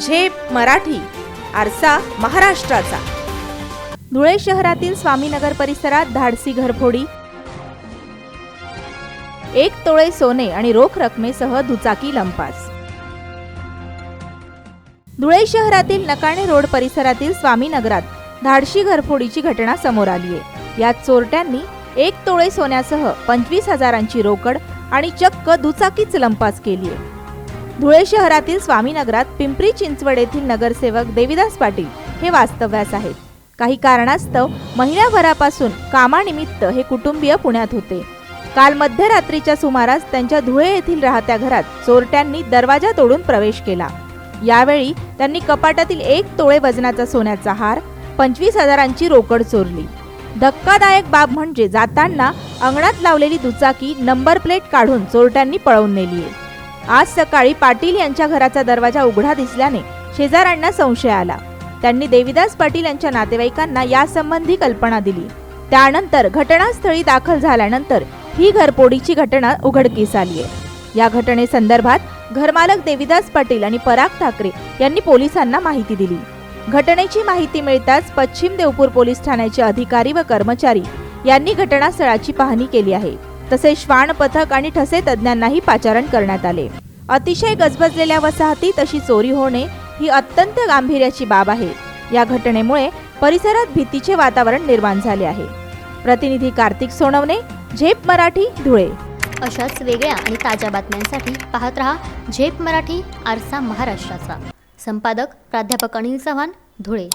झेप मराठी आरसा महाराष्ट्राचा. धुळे शहरातील स्वामीनगर परिसरात धाडसी घरफोडी एक तोळे सोने आणि रोख रकमेसह दुचाकी लंपास. धुळे शहरातील नकाणे रोड परिसरातील स्वामीनगरात धाडशी घरफोडीची घटना समोर आली आहे. यात चोरट्यांनी एक तोळे सोन्यासह पंचवीस हजारांची रोकड आणि चक्क दुचाकीच लंपास केली आहे. धुळे शहरातील स्वामीनगरात पिंपरी चिंचवड येथील नगरसेवक देविदास पाटील हे वास्तव्यास आहेत. काही कारणास्तव महिन्याभरापासून कामानिमित्त हे कुटुंबीय पुण्यात होते. काल मध्यरात्रीच्या सुमारास त्यांच्या धुळे येथील राहत्या घरात चोरट्यांनी दरवाजा तोडून प्रवेश केला. यावेळी त्यांनी कपाटातील एक तोळे वजनाचा सोन्याचा हार पंचवीस हजारांची रोकड चोरली. धक्कादायक बाब म्हणजे जाताना अंगणात लावलेली दुचाकी नंबर प्लेट काढून चोरट्यांनी पळवून नेली आहे आज सकाळी पाटील यांच्या घराचा दरवाजा उघडा दिसल्याने शेजाऱ्यांना संशय आला. त्यांनी देविदास पाटील यांच्या नातेवाईकांना यासंबंधी कल्पना दिली. त्यानंतर घटनास्थळी दाखल झाल्यानंतर ही घरपोडीची घटना उघडकीस आली आहे. या घटनेसंदर्भात घरमालक देविदास पाटील आणि पराग ठाकरे यांनी पोलिसांना माहिती दिली. घटनेची माहिती मिळताच पश्चिम देवपूर पोलीस ठाण्याचे अधिकारी व कर्मचारी यांनी घटनास्थळाची पाहणी केली आहे. तसेच श्वान पथक आणि ठसे तज्ज्ञांनाही पाचारण करण्यात आले. अतिशय गजबजलेल्या वसाहतीत अशी चोरी होणे ही अत्यंत गांभीर्याची बाब आहे. या घटनेमुळे परिसरात भीतीचे वातावरण निर्माण झाले आहे. प्रतिनिधी कार्तिक सोनवणे झेप मराठी धुळे. अशाच वेगळ्या आणि ताज्या बातम्यांसाठी पाहत रहा झेप मराठी आरसा महाराष्ट्राचा. संपादक प्राध्यापक अनिल चव्हाण धुळे.